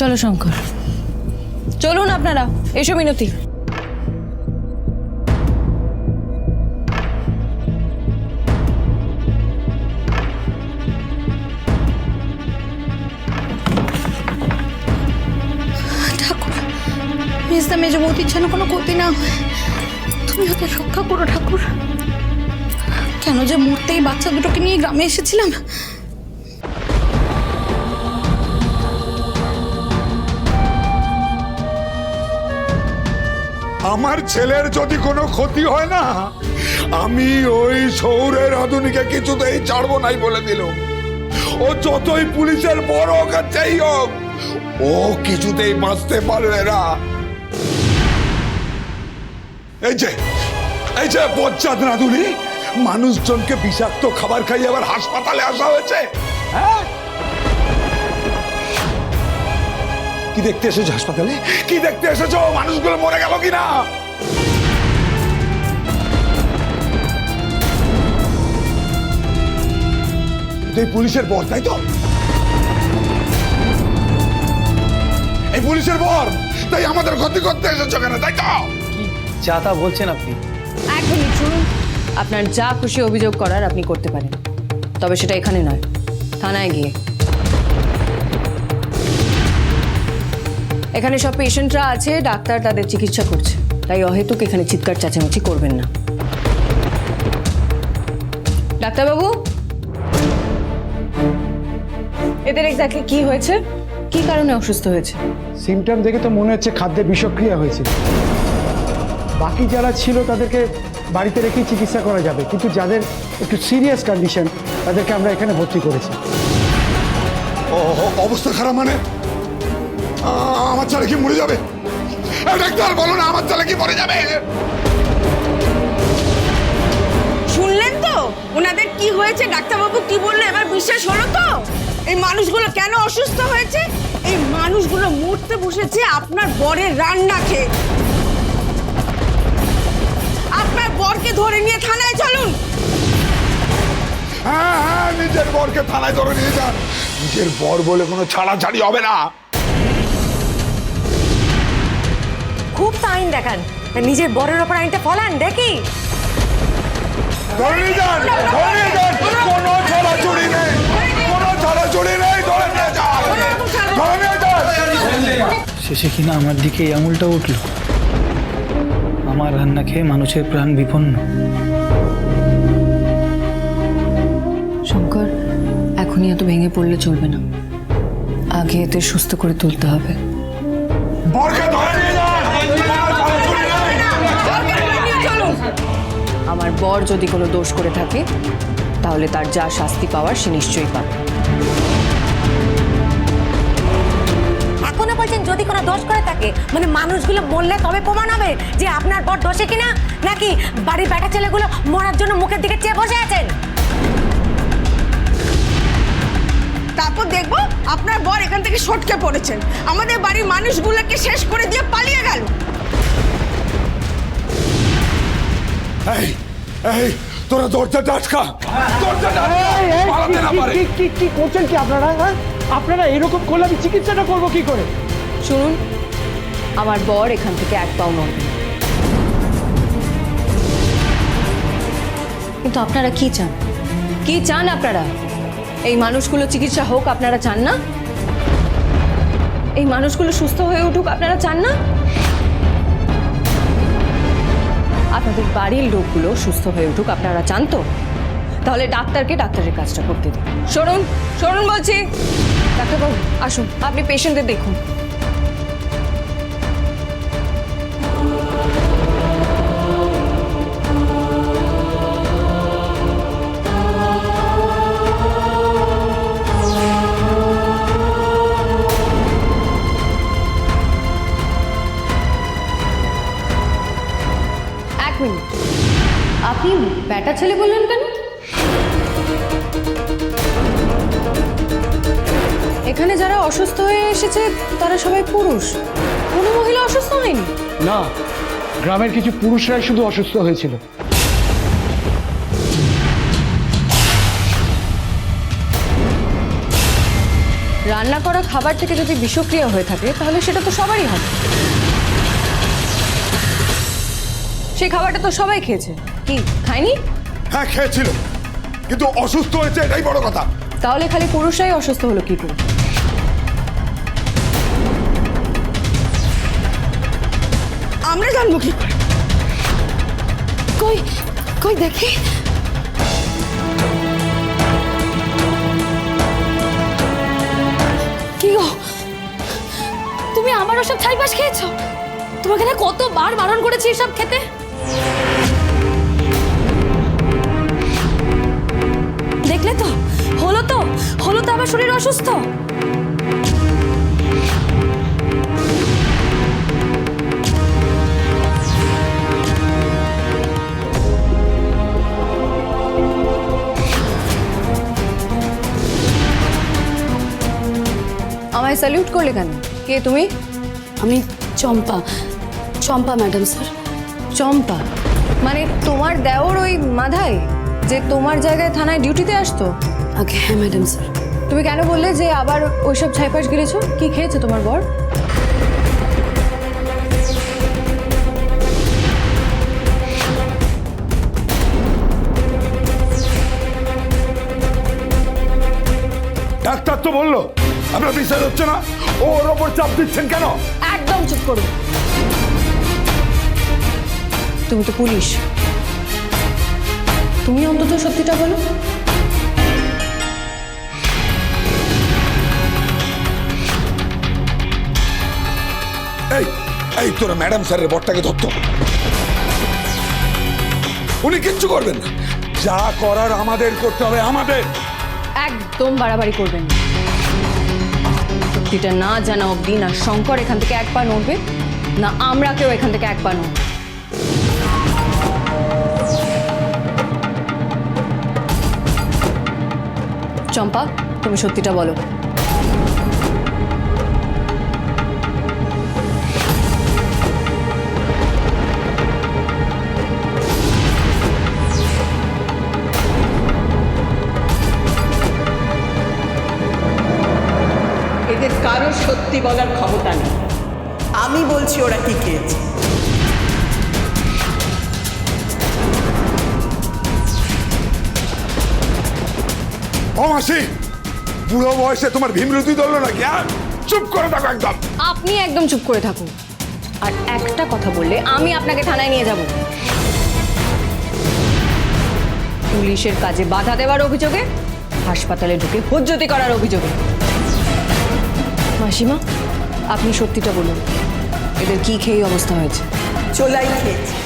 চলো শঙ্কর। চলুন আপনারা, এসো মিনতি। মেজদা মেজ বৌদির যেন কোনো ক্ষতি না তুমি ওকে রক্ষা করো, ঠাকুর। কেন যে মরতেই বাচ্চা দুটোকে নিয়ে গ্রামে এসেছিলাম? আমার ছেলের যদি কোনো ক্ষতি হয় না, আমি ওই শহরের আধুনিকে কিছুতেই ছাড়বো নাই বলে দিল ও যতই পুলিশের বড় যাই হোক, ও কিছুতেই বাঁচতে পারবে না। এই যে এই যে বচ্চাদ রাধুনি, মানুষজনকে বিষাক্ত খাবার খাইয়ে আবার হাসপাতালে আসা হয়েছে। হ্যাঁ? দেখতে এসেছ হাসপাতালে? কি দেখতে এসেছ? মানুষগুলো মরে গেল কিনা? তুই পুলিশের বর তাই তো? এই পুলিশের বর তাই আমাদের ক্ষতি করতে এসেছ কেন তাই তো? যা তা বলছেন আপনি? এক মিনিট শুনুন। আপনার যা খুশি অভিযোগ করার আপনি করতে পারেন। তবে সেটা এখানে নয় থানায় গিয়ে। এখানে সব পেশেন্টরা আছে ডাক্তার তাদের চিকিৎসা করছে। তাই অহেতুক এখানে চিৎকার চেঁচামেচি করবেন না। ডাক্তারবাবু? এদের এক্স্যাক্টলি কি হয়েছে? কি কারণে অসুস্থ হয়েছে? সিমটম দেখে তো মনে হচ্ছে খাদ্যে বিষক্রিয়া হয়েছে। বাকি যারা ছিল তাদেরকে বাড়িতে রেখেই চিকিৎসা করা যাবে। কিন্তু যাদের একটু সিরিয়াস কন্ডিশন তাদেরকে আমরা এখানে ভর্তি করেছি। অবস্থা খারাপ মানে? আমার ছেলে কি মরে যাবে? ডাক্তার বলো না আমার ছেলে কি মরে যাবে? শুনলেন তো? ওনাদের কি হয়েছে? ডাক্তারবাবু কি বলল? এবার বিশ্বাস হলো তো? এই মানুষগুলো কেন অসুস্থ হয়েছে? এই মানুষগুলো মরতে বসেছে আপনার বরের রান্না খেয়ে। আপনার বরকে ধরে নিয়ে থানায় চলুন। হ্যাঁ হ্যাঁ নিজের বরকে থানায় ধরে নিয়ে যান। নিজের বর বলে কোনো ছাড়াছাড়ি হবে না। খুব তো আইন দেখান নিজের বরের ওপর আইনটা ফলান দেখি। ধরে যান ধরে যান। কোনো ছড়াছড়ি নেই কোনো ছড়াছড়ি নেই ধরে নিয়ে যান। ধরে নিয়ে যান। শেষে কিনা আমার দিকে এই আঙুলটা উঠল। আমার রান্না খেয়ে মানুষের প্রাণ বিপন্ন। শঙ্কর এখনই এত ভেঙে পড়লে চলবে না। আগে এতে সুস্থ করে তুলতে হবে। বরকে আমার বর যদি কোনো দোষ করে থাকে তাহলে তার যা শাস্তি পাওয়ার সে নিশ্চয়ই পাবে। এখনও বলছেন যদি কোনো দোষ করে থাকে মানে মানুষগুলো মরলে তবে প্রমাণ হবে যে আপনার বর দোষে কিনা নাকি বাড়ির বেটা ছেলেগুলো মরার জন্য মুখের দিকে চেয়ে বসে আছেন? তারপর দেখব আপনার বর এখান থেকে সটকে পড়েছেন। আমাদের বাড়ির মানুষগুলোকে শেষ করে দিয়ে পালিয়ে গেল। এই এই তোরা দরজাটা আটকা দরজাটা আটকা পালাতে না পারে কি কি কি করছেন কি আপনারা হ্যাঁ আপনারা এরকম করলে আমি চিকিৎসাটা করব কি করে শুনুন আমার বর এখান থেকে এক পাও নড়বে না। কিন্তু আপনারা কি চান কি চান আপনারা এই মানুষগুলো চিকিৎসা হোক আপনারা চান না এই মানুষগুলো সুস্থ হয়ে উঠুক আপনারা চান না আপনাদের বাড়ির লোকগুলো সুস্থ হয়ে উঠুক, আপনারা চান তো তাহলে ডাক্তারকে ডাক্তারের কাজটা করতে দিন। শুনুন শুনুন বলছি। ডাক্তারবাবু, আসুন, আপনি পেশেন্টদের দেখুন। ছেলে বললেন কেন? এখানে যারা অসুস্থ হয়ে এসেছে তারা সবাই পুরুষ। কোনো মহিলা অসুস্থ হয়নি? না গ্রামের কিছু পুরুষরাই শুধু অসুস্থ হয়েছিল। রান্না করা খাবার থেকে যদি বিষক্রিয়া হয়ে থাকে তাহলে সেটা তো সবারই হবে। সেই খাবারটা তো সবাই খেয়েছে। কি খায়নি? হ্যাঁ খেয়েছিল। কিন্তু অসুস্থ হয়েছে, এটাই বড় কথা। তাহলে খালি পুরুষরাই অসুস্থ হলো কি করে? আমরা জানব কি করে? কই কই দেখি। কি গো? তুমি আমার ওসব ছাইপাশ খেয়েছো? তোমাকে না কতবার বারণ করেছি এসব খেতে? দেখলে তো? হলো তো? হলো তো আমার শরীর অসুস্থ? আমায় স্যালিউট করলে কেন? কে তুমি? আমি চম্পা। চম্পা ম্যাডাম স্যার চম্পা? মানে তোমার দেওর ওই মাধায় যে তোমার জায়গায় থানায় ডিউটিতে আসতো? আগে হ্যাঁ ম্যাডাম স্যার। তুমি কেন বললে যে আবার ওইসব ছাইপাশ গিলেছো কি খেয়েছে তোমার বর? ডাক্তার তো বলল আপনার বিশ্বাস হচ্ছে না? ওর ওপর চাপ দিচ্ছেন কেন? একদম চুপ করো। তুমি তো পুলিশ। তুমি অন্তত সত্যিটা বলো। এই এই তোরা ম্যাডাম স্যারের বরটাকে ধরতো। উনি কিচ্ছু করবেন না। যা করার আমাদের করতে হবে আমাদের। একদম বাড়াবাড়ি করবেন না। সত্যিটা না জানা অবধি না শঙ্কর এখান থেকে এক পা নড়বে না আমরা কেউ এখান থেকে এক পা নড়ব। চম্পা, তুমি সত্যিটা বলো। এদের কারও সত্যি বলার ক্ষমতা নেই। আমি বলছি ওরা কি খেয়েছে। ও মাসি বুড়ো বয়সে তোমার ভীমরতি ধরলো নাকি হ্যাঁ? চুপ করে থাকো একদম। আপনি একদম চুপ করে থাকুন। আর একটা কথা বললে আমি আপনাকে থানায় নিয়ে যাব। পুলিশের কাজে বাধা দেওয়ার অভিযোগে হাসপাতালে ঢুকে হুজ্জতি করার অভিযোগে। মাসিমা আপনি সত্যিটা বলুন। এদের কি খেয়ে অবস্থা হয়েছে? চোলাই খেয়েছে।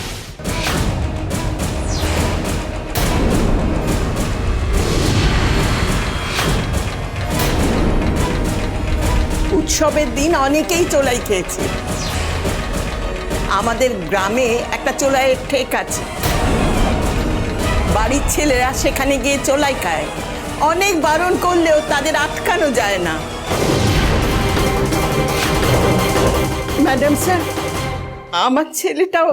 উৎসবের দিন অনেকেই চোলাই খেয়েছে। আমাদের গ্রামে একটা চোলাইয়ের ঠেক আছে। বাড়ির ছেলেরা সেখানে গিয়ে চোলাই খায়। অনেক বারণ করলেও তাদের আটকানো যায় না। ম্যাডাম স্যার, আমার ছেলেটাও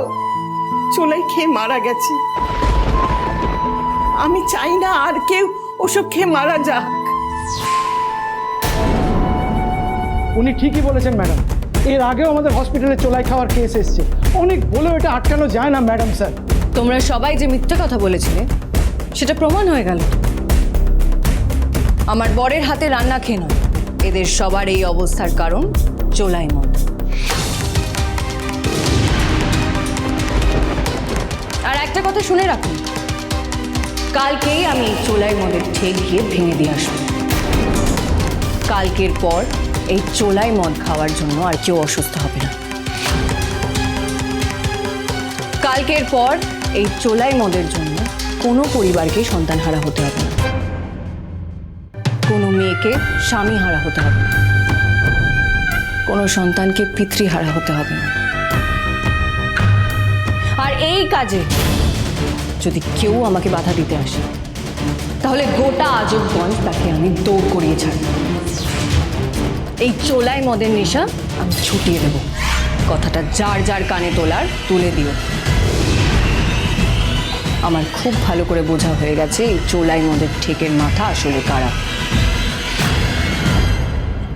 চোলাই খেয়ে মারা গেছে। আমি চাই না আর কেউ ওসব খেয়ে মারা যাক। উনি ঠিকই বলেছেন, ম্যাডাম। এর আগেও আমাদের হসপিটালে চোলাই খাওয়ার কেস এসছে। অনেক বলেও এটা আটকানো যায় না, ম্যাডাম স্যার। তোমরা সবাই যে মিথ্যে কথা বলেছিলে, সেটা প্রমাণ হয়ে গেল। আমার বরের হাতে রান্না খেয়ে নয় এদের সবার এই অবস্থার কারণ চোলাই মদ। আর একটা কথা শুনে রাখুন, কালকেই আমি চোলাই মদের ঠেক গিয়ে ভেঙে দিয়ে আসব। কালকের পর এই চোলাই মদ খাওয়ার জন্য আর কেউ অসুস্থ হবে না। কালকের পর এই চোলাই মদের জন্য কোনো পরিবারকে সন্তান হারা হতে হবে না। কোনো মেয়েকে স্বামী হারা হতে হবে না। কোনো সন্তানকে পিতৃহারা হতে হবে না। আর এই কাজে যদি কেউ আমাকে বাধা দিতে আসে, তাহলে গোটা আজবগঞ্জ তাকে আমি দৌড় করিয়ে ছাড়ব। এই চোলাই মদের নেশা আমি ছুটিয়ে দেব। কথাটা যার যার কানে তোলার, তুলে দিও। আমার খুব ভালো করে বোঝা হয়ে গেছে এই চোলাই মদের ঠেকের মাথা আসলে কারা।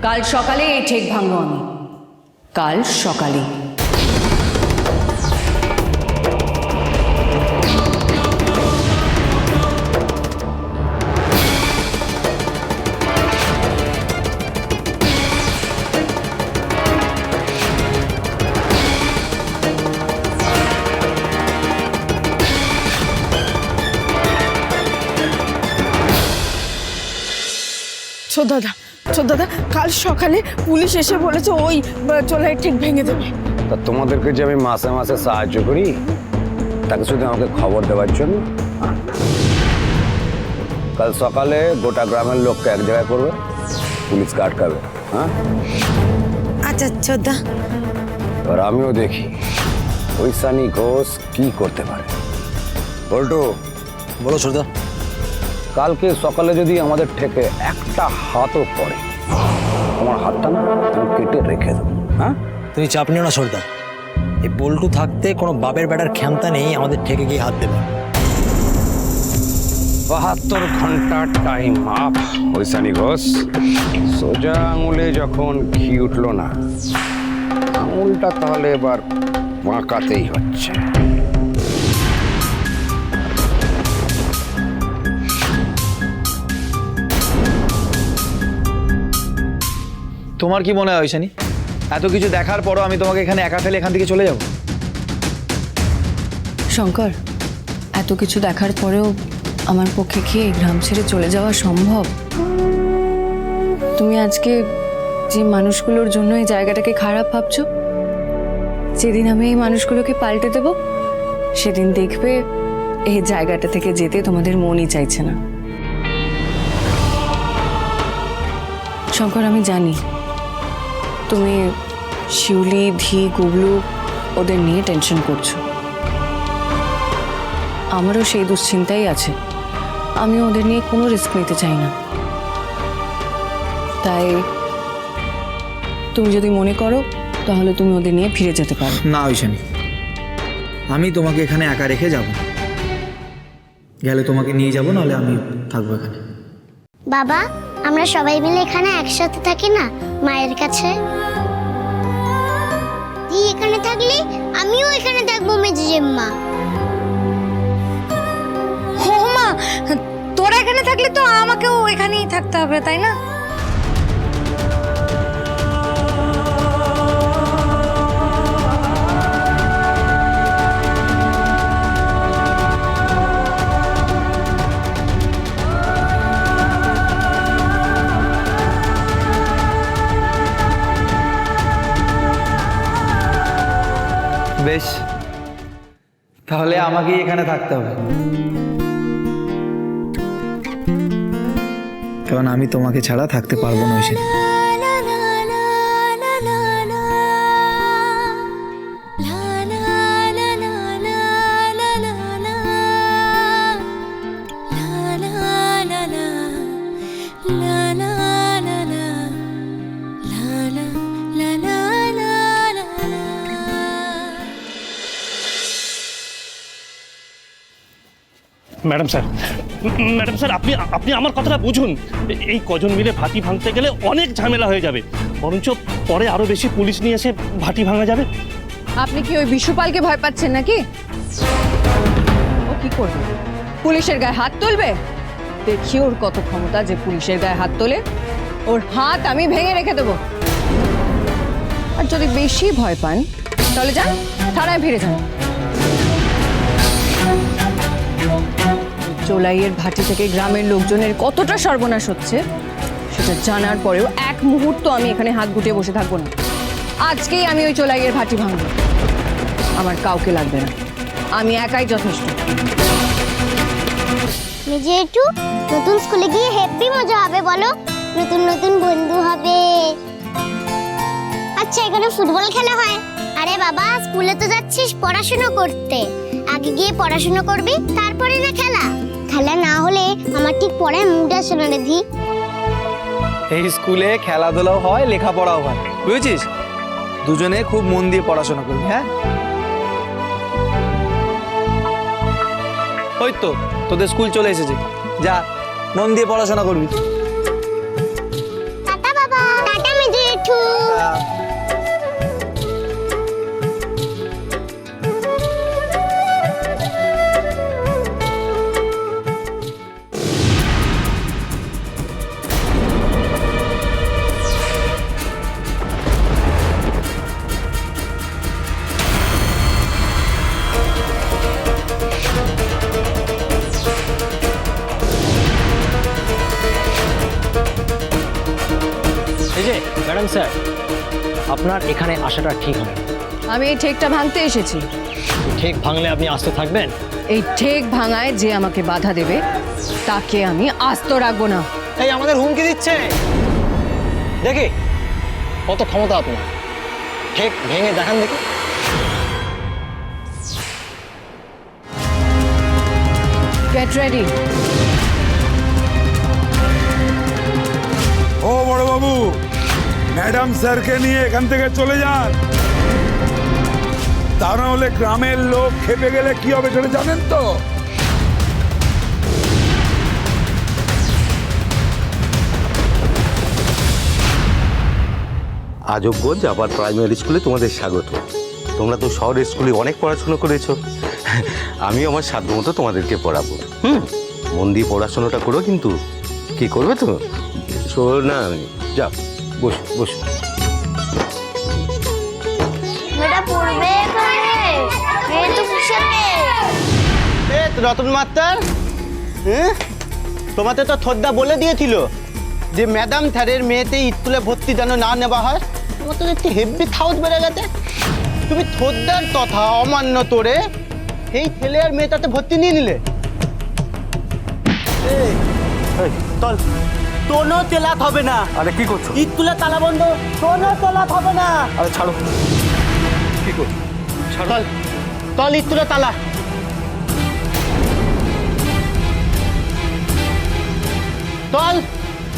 কাল সকালে এই ঠেক ভাঙবো আমি। কাল সকালে। দাদা দাদা কাল সকালে পুলিশ এসে বলেছে ওই চোলাই ঠিক ভেঙে দেবে। তা তোমাদেরকে যে আমি মাসে মাসে সাহায্য করি তাকে শুধু আমাকে খবর দেওয়ার জন্য? হ্যাঁ? কাল সকালে গোটা গ্রামের লোককে এক জায়গায় করবে পুলিশ আটকাবে হ্যাঁ? আচ্ছা ছোদ্দা এবার আমিও দেখি ওই সানি ঘোষ কি করতে পারে। বল্টু বলো সর্দার কালকে সকালে যদি আমাদের থেকে একটা হাতও পড়ে আমার হাতটা না আমি কেটে রেখে দেবো। হ্যাঁ? তুমি চাপ নিও না সর্দার এই বল্টু থাকতে কোনো বাপের বেটার ক্ষমতা নেই আমাদের ঠেকে গিয়ে হাত দেবে। বাহাত্তর ঘণ্টা টাইম আপ ওইসানি ঘোষ সোজা আঙুলে যখন ঘি উঠল না আঙুলটা তাহলে এবার বাঁকাতেই হচ্ছে। তোমার কি মনে হয়, শানি? এত কিছু দেখার পরও আমি তোমাকে এখানে একা ফেলে এখান থেকে চলে যাব? শঙ্কর, এত কিছু দেখার পরেও আমার পক্ষে কি গ্রাম ছেড়ে চলে যাওয়া সম্ভব? তুমি আজকে যে মানুষগুলোর জন্য এই জায়গাটাকে খারাপ ভাবছ, যেদিন আমি এই মানুষগুলোকে পাল্টে দেব, সেদিন দেখবে এই জায়গাটা থেকে যেতে তোমাদের মনই চাইছে না। শঙ্কর, আমি জানি তুমি শিউলি ধি গুবলু ওদের নিয়ে টেনশন করছ। আমারও সেই দুশ্চিন্তাই আছে। আমি ওদের নিয়ে কোনো রিস্ক নিতে চাই না। তাই তুমি যদি মনে করো তাহলে তুমি ওদের নিয়ে ফিরে যেতে পারো। না ঐশানি। আমি তোমাকে এখানে একা রেখে যাব। গেলে তোমাকে নিয়ে যাব নাহলে আমি থাকব এখানে। বাবা আমরা সবাই মিলে এখানে একসাথে থাকি না? মায়ের কাছে। তুই এখানে থাকলে, আমিও এখানে থাকব, মেজি জেম্মা। ও মা, তোরা এখানে থাকলে তো আমাকেও এখানেই থাকতে হবে, তাই না? বেশ। তাহলে আমাকেই এখানে থাকতে হবে। কারণ আমি তোমাকে ছাড়া থাকতে পারব না Aishani madam sir. Madam sir আপনি আপনি আমার কথাটা বুঝুন। এই কজন মিলে ভাটি ভাঙতে গেলে অনেক ঝামেলা হয়ে যাবে। বরঞ্চ পরে আরও বেশি পুলিশ নিয়ে এসে ভাটি ভাঙা যাবে। আপনি কি ওই বিশুপালকে ভয় পাচ্ছেন নাকি? ও কি করবে? পুলিশের গায়ে হাত তুলবে? দেখি ওর কত ক্ষমতা যে পুলিশের গায়ে হাত তোলে। ওর হাত আমি ভেঙে রেখে দেবো। আর যদি বেশি ভয় পান তাহলে যান থানায় ফিরে যান। চোলাইয়ের ভাটি থেকে গ্রামের লোকজনের কতটা সর্বনাশ হচ্ছে, সেটা জানার পরেও এক মুহূর্ত আমি এখানে হাত গুটিয়ে বসে থাকব না। আজকেই আমি ওই চোলাইয়ের ভাটি ভাঙবো। আমার কাউকে লাগবে না। আমি একাই যথেষ্ট। মেজি একটু নতুন স্কুলে গিয়ে হেভি মজা হবে, বলো। নতুন নতুন বন্ধু হবে। আচ্ছা এখানে ফুটবল খেলা হয়। আরে বাবা, স্কুলে তো যাচ্ছিস পড়াশোনা করতে। আগে গিয়ে পড়াশোনা করবি, তারপরে না খেলা? খেলা না হলে আমার ঠিক পড়ায় মুড আসে না এই স্কুলে খেলাধুলাও হয়, লেখাপড়াও হয়। বুঝেছিস? দুজনে খুব মন দিয়ে পড়াশোনা করবি হ্যাঁ? ওই তো, তোদের স্কুল চলে এসেছে। যা, মন দিয়ে পড়াশোনা করবি স্যার। আপনার এখানে আসাটা ঠিক না। আমি এই ঠেকটা ভাঙতে এসেছি। ঠেক ভাঙলে আপনি আসতে থাকবেন? এই ঠেক ভাঙায় যে আমাকে বাধা দেবে তাকে আমি আস্ত রাখব না। এই আমাদের হুমকি দিচ্ছে। দেখি কত ক্ষমতা আপনার। ঠেক ভেঙে দেখান দেখি। গেট রেডি ম্যাডাম স্যারকে নিয়ে এখান থেকে চলে যান। তা না হলে গ্রামের লোক খেপে গেলে কি হবে সেটা জানেন তো? আজবগঞ্জ আবার প্রাইমারি স্কুলে তোমাদের স্বাগত। তোমরা তো শহরের স্কুলে অনেক পড়াশুনো করেছ। আমি আমার সাধ্যমতো তোমাদেরকে পড়াবো। হুম, মন দিয়ে পড়াশোনাটা করো কিন্তু। কি করবে তো শোনো না যাও। বসো বসো। রতন মাস্টার হ্যাঁ তোমাকে তো থদ্দা বলে দিয়েছিল যে ম্যাডাম স্যারের মেয়েতে স্কুলে ভর্তি যেন না নেওয়া হয়। তোমার তো একটু হেভি থাউজ বেড়ে গেছে। তুমি থদ্দার কথা অমান্য তোরে সেই ছেলে আর মেয়েটাতে ভর্তি নিয়ে নিলে। চল। কোনো তেলাত হবে না। আরে কি করছ? তুলে তালা বন্ধ কোনো তেলাত হবে না। আরে ছাড়ো। কি করছ? তল ঈদ তুলে তালা। তল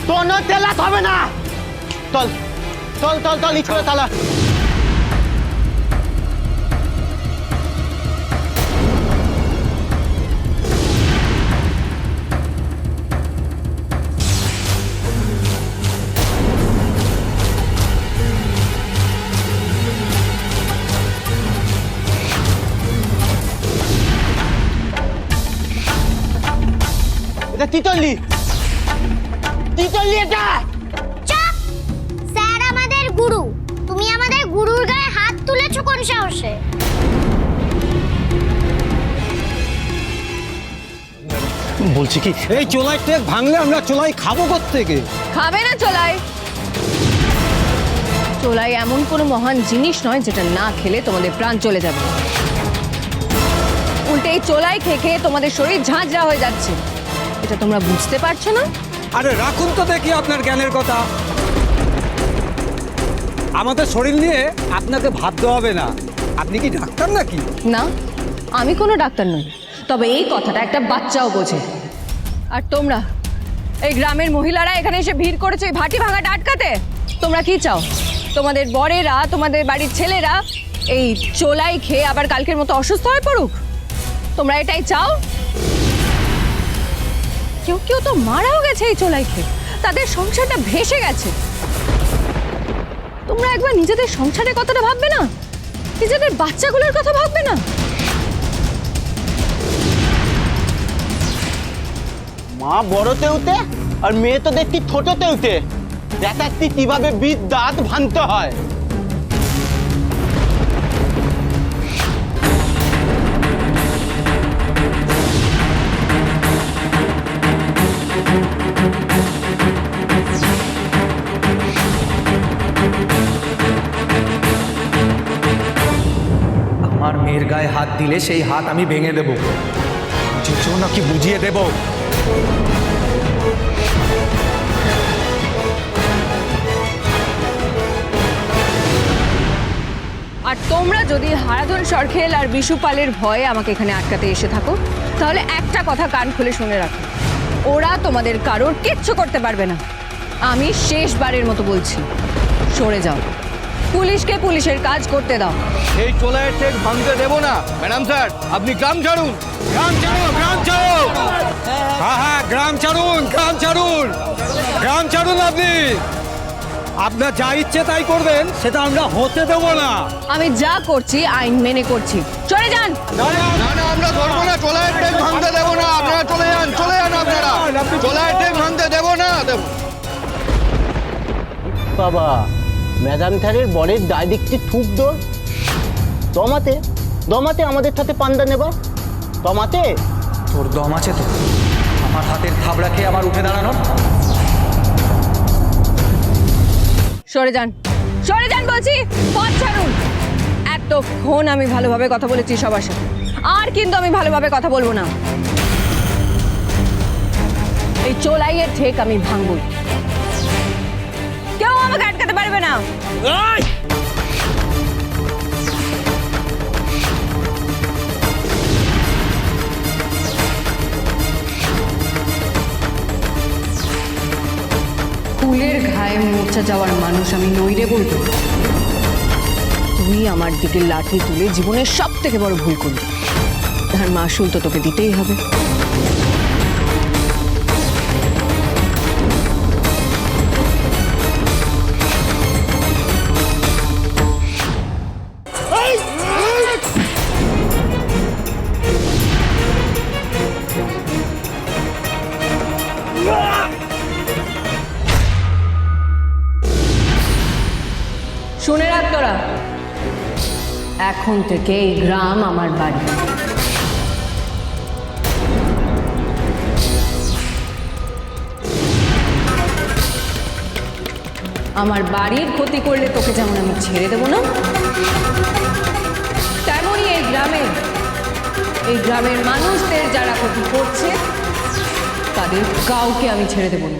কোনো তেলাত হবে না। চল চল তল ঈদ তুলে তালা। তিতলি। তিতলি এটা। চুপ! স্যার আমাদের গুরু। তুমি আমাদের গুরুর গায়ে হাত তুলেছো কোন সাহসে? বলছি কি এই চোলাই টেক ভাঙলে আমরা চোলাই খাব থেকে খাবে না চোলাই। চোলাই এমন কোনো মহান জিনিস নয় যেটা না খেলে তোমাদের প্রাণ চলে যাবে। উল্টে এই চোলাই খেয়ে খেয়ে তোমাদের শরীর ঝাঁঝরা হয়ে যাচ্ছে। এটা তোমরা বুঝতে পারছ না? আরে রাখুন তো দেখি আপনার জ্ঞানের কথা। আমাদের শরীর নিয়ে আপনাকে ভাবতে হবে না। আপনি কি ডাক্তার নাকি? না আমি কোনো ডাক্তার নই। তবে এই কথাটা একটা বাচ্চাও বোঝে। আর তোমরা এই গ্রামের মহিলারা এখানে এসে ভিড় করেছে এই ভাটি ভাঙাটা আটকাতে তোমরা কি চাও? তোমাদের বরেরা তোমাদের বাড়ির ছেলেরা এই চোলাই খেয়ে আবার কালকের মতো অসুস্থ হয়ে পড়ুক? তোমরা এটাই চাও? কেউ কেউ তো মারাও গেছে এই চোলাই খেয়ে তাদের সংসারটা ভেসে গেছে। তোমরা একবার নিজেদের সংসারের কথাটা ভাববে না? নিজেদের বাচ্চাগুলোর কথা ভাববে না? মা বড়তেউতে আর মেয়ে তো দেখছি ছোটতেউতে দেখাচ্ছি কীভাবে বীজ দাঁত ভাঙতে হয়। গায়ে হাত দিলে সেই হাত আমি ভেঙে দেব। বুঝেছ নাকি বুঝিয়ে দেব। আর তোমরা যদি হারাধন সরখেল আর বিশুপালের ভয়ে আমাকে এখানে আটকাতে এসে থাকো, তাহলে একটা কথা কান খুলে শুনে রাখো। ওরা তোমাদের কারোর কিচ্ছু করতে পারবে না। আমি শেষবারের মতো বলছি, সরে যাও। পুলিশকে পুলিশের কাজ করতে দাও। এই চোলায়ের চেক ভাঙতে দেবো না। ম্যাডাম স্যার আপনি গ্রাম ছাড়ুন। গ্রাম ছাড়ুন গ্রাম ছাড়ুন। হ্যাঁ হ্যাঁ গ্রাম ছাড়ুন গ্রাম ছাড়ুন। গ্রাম ছাড়ুন আপনি। আপনার যা ইচ্ছে তাই করবেন সেটা আমরা হতে দেবো না। আমি যা করছি আইন মেনে করছি। চলে যান। না না আমরা ধরবো না। চোলায়ের চেক ভাঙতে দেবো না। আপনারা চলে যান চলে যান আপনারা। চোলায়ের চেক ভাঙতে দেবো না। দেবো। বাবা ম্যাডাম স্যারের বরের দায় দিকটি খুব দোর। দমাতে দমাতে আমাদের সাথে পান্ডা নেবা দমাতে? তোর দম আছে তো? আমার হাতের থাবড়া খেয়ে আমার উঠে দাঁড়ানো সরে যান। সরে যান বলছি পথ ছাড়ুন। এতক্ষণ আমি ভালোভাবে কথা বলেছি সবার সাথে। আর কিন্তু আমি ভালোভাবে কথা বলব না। এই চোলাইয়ের ঠেক আমি ভাঙবই না। ফুলের ঘায়ে মূর্ছা যাওয়ার মানুষ আমি নইরে বলব। তুই আমার দিকে লাঠি তুলে জীবনের সব থেকে বড় ভুল করলি। তার মাসুল তো তোকে দিতেই হবে। এখন থেকে এই গ্রাম আমার বাড়ি। আমার বাড়ির ক্ষতি করলে তোকে যেমন আমি ছেড়ে দেবো না, তেমনই এই গ্রামের এই গ্রামের মানুষদের যারা ক্ষতি করছে, তাদের কাউকে আমি ছেড়ে দেবো না।